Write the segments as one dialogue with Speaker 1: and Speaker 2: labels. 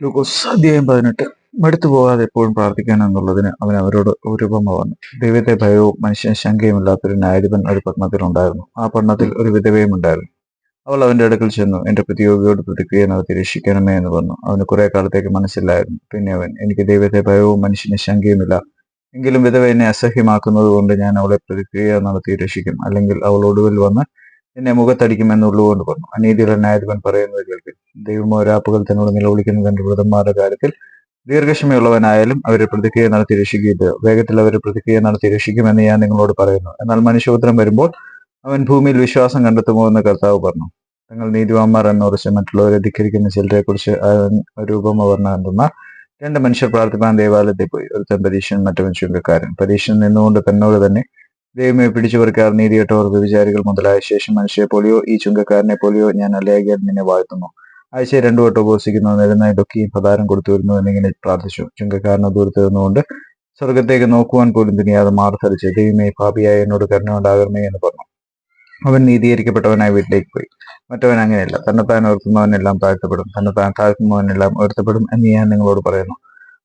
Speaker 1: ലൂക്കോസ് അധ്യായം പതിനെട്ട്. മടുത്തു പോകാതെ എപ്പോഴും പ്രാർത്ഥിക്കണം എന്നുള്ളതിന് അവൻ അവരോട് ഒരു ഉപമ വന്നു ദൈവത്തെ ഭയവും മനുഷ്യന് ശങ്കയുമില്ലാത്തൊരു ന്യായാധിപൻ ഒരു പട്ടണത്തിലുണ്ടായിരുന്നു ആ പട്ടണത്തിൽ ഒരു വിധവയും ഉണ്ടായിരുന്നു. അവൾ അവന്റെ അടുക്കൽ ചെന്നു. എന്റെ പ്രതിയോഗിയോട് പ്രതിക്രിയ നടത്തി രക്ഷിക്കണമേ എന്ന് പറഞ്ഞു. അവന് കുറെ കാലത്തേക്ക് മനസ്സിലായിരുന്നു പിന്നെ അവൻ എനിക്ക് ദൈവത്തെ ഭയവും മനുഷ്യന് ശങ്കയുമില്ല. എങ്കിലും വിധവ എന്നെ അസഹ്യമാക്കുന്നത് കൊണ്ട് ഞാൻ അവളെ പ്രതിക്രിയ നടത്തി രക്ഷിക്കും. അല്ലെങ്കിൽ അവൾ ഒടുവിൽ വന്ന് എന്നെ മുഖത്തടിക്കും എന്നുള്ളതുകൊണ്ട് പറഞ്ഞു. അനീതിയുടെ ന്യായാധിപൻ പറയുന്നത് കേൾക്കും. ദൈവം ഒരാപ്പുകൾ തന്നോട് നിലവിളിക്കുന്ന തന്റെ വൃതന്മാരുടെ കാര്യത്തിൽ. ദീർഘക്ഷമയുള്ളവനായാലും അവരെ പ്രതിക്രിയ നടത്തി രക്ഷിക്കുകയില്ല വേഗത്തിൽ അവരെ പ്രതിക്രിയ നടത്തി രക്ഷിക്കുമെന്ന് ഞാൻ നിങ്ങളോട് പറയുന്നു. എന്നാൽ മനുഷ്യപുത്രം വരുമ്പോൾ അവൻ ഭൂമിയിൽ വിശ്വാസം കണ്ടെത്തുമോ എന്ന് കർത്താവ് പറഞ്ഞു. തങ്ങൾ നീതിവാന്മാർ എന്നുറച്ച് മറ്റുള്ളവരെ ധിക്കരിക്കുന്ന ചിലരെ കുറിച്ച് ഒരു എന്തെന്നാൽ രണ്ട് മനുഷ്യർ പ്രാർത്ഥിപ്പാൻ ദേവാലയത്തിൽ പോയി. ഒരുത്തൻ പരീക്ഷൻ മറ്റവൻ ചുങ്കക്കാരൻ പരീക്ഷൻ നിന്നുകൊണ്ട് തന്നോട് തന്നെ ദൈവമേ പറിക്കാർ നീതികെട്ടവർ വ്യഭിചാരികൾ മുതലായ ശേഷം മനുഷ്യരെ പോലെയോ ഈ ചുങ്കക്കാരനെ പോലെയോ ഞാൻ അല്ലാകിയാൽ നിന്നെ വാഴ്ത്തുന്നു. ആഴ്ച രണ്ടു വട്ടം ഉപവസിക്കുന്നു നെടുന്നായിട്ടൊക്കെയും പ്രധാനം കൊടുത്തു വരുന്നു എന്നിങ്ങനെ പ്രാർത്ഥിച്ചു. ചുങ്കക്കാരനെ ദൂരത്ത് നിന്നുകൊണ്ട് സ്വർഗത്തേക്ക് നോക്കുവാൻ പോലും തുനിയാതെ മാർത്തടിച്ച് ദൈവമേ പാപിയായ എന്നോട് കരുണ ഉണ്ടാകണമേ എന്ന് പറഞ്ഞു. അവൻ നീതീകരിക്കപ്പെട്ടവനായി വീട്ടിലേക്ക് പോയി. മറ്റവൻ അങ്ങനെയല്ല. തന്നെത്താൻ ഉയർത്തുന്നവനെല്ലാം താഴ്ത്തപ്പെടും. തന്നെത്താൻ താഴ്ത്തുന്നവനെല്ലാം ഉയർത്തപ്പെടും എന്ന് ഞാൻ നിങ്ങളോട് പറയുന്നു.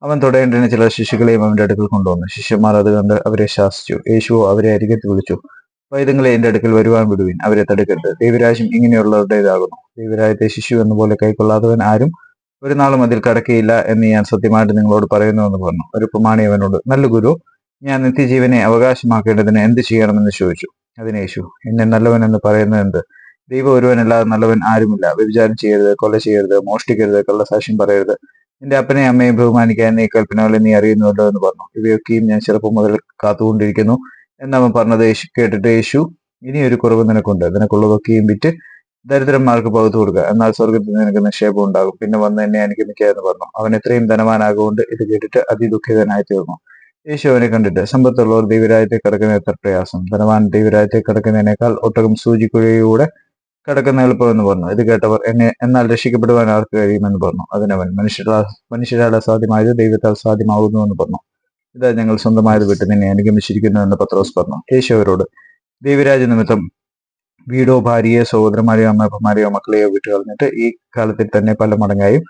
Speaker 1: അവൻ തുടയേണ്ടതിന് ചില ശിശുക്കളെയും അവന്റെ അടുക്കൽ കൊണ്ടുവന്നു. ശിഷ്യന്മാർ അത് കണ്ട് അവരെ ശാസിച്ചു. യേശുവോ അവരെ അരികത്ത് വിളിച്ചു. വൈദങ്ങളെ എന്റെ അടുക്കൽ വരുവാൻ വിടുവിൻ. അവരെ തടുക്കരുത്. ദൈവരാജ്യം ഇങ്ങനെയുള്ളവരുടേതാകുന്നു. ദൈവരാജ്യത്തെ ശിശു എന്നുപോലെ കൈക്കൊള്ളാത്തവൻ ആരും ഒരു നാളും അതിൽ കടക്കുകയില്ല എന്ന് ഞാൻ സത്യമായിട്ട് നിങ്ങളോട് പറയുന്നുവെന്ന് പറഞ്ഞു. ഒരു പ്രമാണി അവനോട് നല്ല ഗുരു ഞാൻ നിത്യജീവനെ അവകാശമാക്കേണ്ടതിന് എന്ത് ചെയ്യണമെന്ന് ചോദിച്ചു? അതിന് യേശു എന്നെ നല്ലവൻ എന്ന് പറയുന്നത് എന്ത്? ദൈവം ഒരുവനല്ലാതെ നല്ലവൻ ആരുമില്ല. വ്യഭിചാരം ചെയ്യരുത് കൊല ചെയ്യരുത് മോഷ്ടിക്കരുത് കള്ളസാക്ഷ്യം പറയരുത്. നിന്റെ അപ്പനെയും അമ്മയും ബഹുമാനിക്കാൻ നീ കൽപ്പനകളെ നീ അറിയുന്നുവല്ലോ എന്ന് പറഞ്ഞു. ഇവയൊക്കെയും ഞാൻ ചെറുപ്പം മുതൽ കാത്തുകൊണ്ടിരിക്കുന്നു. എന്നവൻ പറഞ്ഞത് യേശു കേട്ടിട്ട് യേശു ഇനി ഒരു കുറവ് നിനക്കുണ്ട്. നിനക്കുള്ളതൊക്കെയും വിറ്റ് ദരിദ്രന്മാർക്ക് പകുത്തു കൊടുക്കുക എന്നാൽ സ്വർഗത്തിൽ നിനക്ക് നിക്ഷേപം ഉണ്ടാകും. പിന്നെ വന്ന് എന്നെ അനുഗമിക്കുക എന്ന് പറഞ്ഞു. അവൻ എത്രയും ധനവാനാകൊണ്ട് ഇത് കേട്ടിട്ട് അതിദുഃഖിതനായി തീർന്നു. യേശു അവനെ കണ്ടിട്ട് സമ്പത്തുള്ളവർ ദൈവരാജ്യത്തെ കിടക്കുന്ന എത്ര പ്രയാസം. ധനവാൻ ദൈവരാജ്യത്തെ കിടക്കുന്നതിനേക്കാൾ ഒട്ടകം സൂചിക്കുകയൂടെ കിടക്കുന്ന എളുപ്പമെന്ന് പറഞ്ഞു. ഇത് കേട്ടവർ എന്നെ എന്നാൽ രക്ഷിക്കപ്പെടുവാൻ ആർക്ക് കഴിയുമെന്ന് പറഞ്ഞു. അതിനവൻ മനുഷ്യരാ മനുഷ്യരാൽ അസാധ്യമായത് ദൈവത്താൽ സാധ്യമാകുന്നു എന്ന് പറഞ്ഞു. ഇതാ ഞങ്ങൾ സ്വന്തമായത് വിട്ട് നിന്നെ അനുഗമിച്ചിരിക്കുന്നു എന്ന് പത്രോസ് പറഞ്ഞു. കേശവരോട് ദേവിരാജ നിമിത്തം വീടോ ഭാര്യയോ സഹോദരന്മാരെയോ അമ്മപ്പന്മാരെയോ മക്കളെയോ വിട്ടു കളഞ്ഞിട്ട് ഈ കാലത്തിൽ തന്നെ പല മടങ്ങായും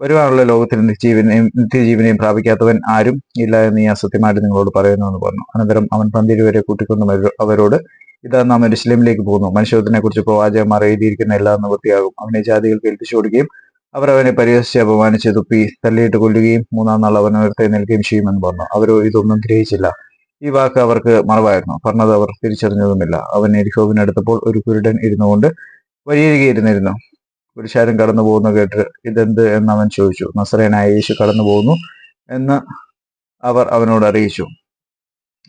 Speaker 1: വരുവാനുള്ള ലോകത്തിൽ നിത്യജീവനെയും നിത്യജീവനെയും പ്രാപിക്കാത്തവൻ ആരും ഇല്ല എന്ന് ഞാൻ സത്യമായിട്ട് നിങ്ങളോട് പറയുന്നു എന്ന് പറഞ്ഞു. അനന്തരം അവൻ പന്തിരുവരെ കൂട്ടിക്കൊണ്ട് അവരോട് ഇതാ നാം എരുസലേമിലേക്ക് പോകുന്നു. മനുഷ്യത്തിനെ കുറിച്ച് പ്രവാചകന്മാർ എഴുതിയിരിക്കുന്ന എല്ലാം നിവൃത്തിയാകും. അവനെ ജാതികൾക്ക് ഏൽപ്പിച്ചു കൊടുക്കുകയും അവർ അവനെ പരിഹസിച്ച് അപമാനിച്ച് തുപ്പി തല്ലിയിട്ട് കൊല്ലുകയും മൂന്നാം നാൾ അവൻ ഉയർത്തി നൽകുകയും ചെയ്യുമെന്ന് പറഞ്ഞു. അവരോ ഇതൊന്നും ഗ്രഹിച്ചില്ല. ഈ വാക്ക് അവർക്ക് മറവായിരുന്നു. പറഞ്ഞത് അവർ തിരിച്ചറിഞ്ഞതുമില്ല. അവൻ എരിഹോവിനടുത്തപ്പോൾ ഒരു കുരുടൻ ഇരുന്നുകൊണ്ട് വഴിയരികെ പുരുഷാരൻ കടന്നു പോകുന്നു കേട്ട് ഇതെന്ത് എന്ന് അവൻ ചോദിച്ചു. നസറേനായ യേശു കടന്നു പോകുന്നു എന്ന് അവർ അവനോട് അറിയിച്ചു.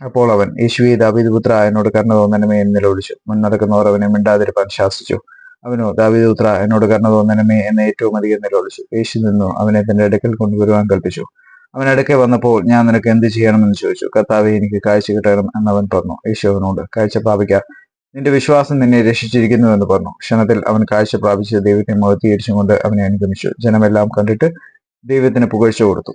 Speaker 1: അപ്പോൾ അവൻ യേശുവി ദാവീദ് പുത്ര എന്നോട് കരുണ തോന്നണമേ എന്ന് നിലവിളിച്ചു മുൻ നടക്കുന്നവർ അവനെ മിണ്ടാതിരിപ്പാൻ ശാസിച്ചു. അവനോ ദാവീദ് പുത്ര എന്നോട് കരുണ തോന്നണമേ എന്ന് ഏറ്റവും അധികം നിലവിളിച്ചു യേശു നിന്നു അവനെ തന്റെ അടുക്കൽ കൊണ്ടുവരുവാൻ കൽപ്പിച്ചു അവൻ അടുക്കെ വന്നപ്പോൾ ഞാൻ നിനക്ക് എന്ത് ചെയ്യണമെന്ന് ചോദിച്ചു. കർത്താവെ എനിക്ക് കാഴ്ച കിട്ടണം എന്ന് അവൻ പറഞ്ഞു. യേശു അവനോട് കാഴ്ച പ്രാപിക്ക. നിന്റെ വിശ്വാസം നിന്നെ രക്ഷിച്ചിരിക്കുന്നു എന്ന് പറഞ്ഞു. ക്ഷണത്തിൽ അവൻ കാഴ്ച പ്രാപിച്ച് ദൈവത്തെ മുഖത്തീകരിച്ചുകൊണ്ട് അവനെ അനുഗമിച്ചു. ജനമെല്ലാം കണ്ടിട്ട് ദൈവത്തിന് പുകഴ്ച കൊടുത്തു.